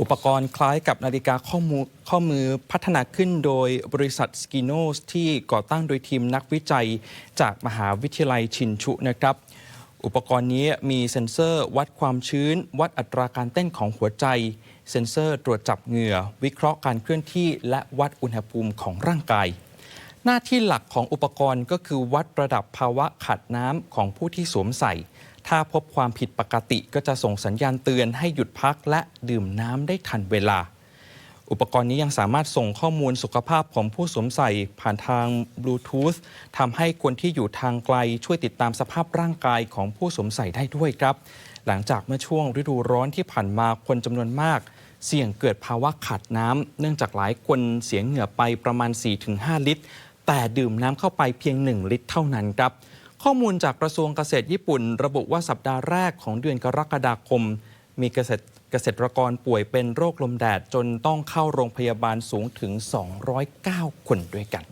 อุปกรณ์คล้ายกับนาฬิกาข้อมือข้อมือพัฒนาขึ้นโดยบริษัทสกิโนสที่ก่อตั้งโดยทีมนักวิจัย จากมหาวิทยาลัยชินชุนะครับ อุปกรณ์นี้มีเซ็นเซอร์วัดความชื้น วัดอัตราการเต้นของหัวใจ เซ็นเซอร์ตรวจจับเหงื่อ วิเคราะห์การเคลื่อนที่ และวัดอุณหภูมิของร่างกาย หน้าที่หลักของอุปกรณ์ก็คือวัดระดับภาวะขาดน้ำของผู้ที่สวมใส่ ถ้าพบความผิดปกติก็จะส่งสัญญาณเตือนให้หยุดพักและดื่มน้ำได้ทันเวลา อุปกรณ์นี้ยังสามารถส่งข้อมูลสุขภาพของผู้สวมใส่ผ่านทางบลูทูธทำให้คนที่อยู่ทางไกลช่วยติดตามสภาพร่างกายของผู้สวมใส่ได้ด้วยครับ หลังจากเมื่อช่วงฤดูร้อนที่ผ่านมาคนจำนวนมากเสี่ยงเกิดภาวะขาดน้ำเนื่องจากหลายคนเสียเหงื่อไปประมาณ 4-5 ลิตร แต่ดื่มน้ำเข้าไปเพียง 1 ลิตรเท่านั้นครับ ข้อมูลจากกระทรวงเกษตรญี่ปุ่น ระบุว่าสัปดาห์แรกของเดือนกรกฎาคม มีเกษตรเกษตรกรป่วยเป็นโรคลมแดดจนต้องเข้าโรงพยาบาลสูงถึง 209 คนด้วยกัน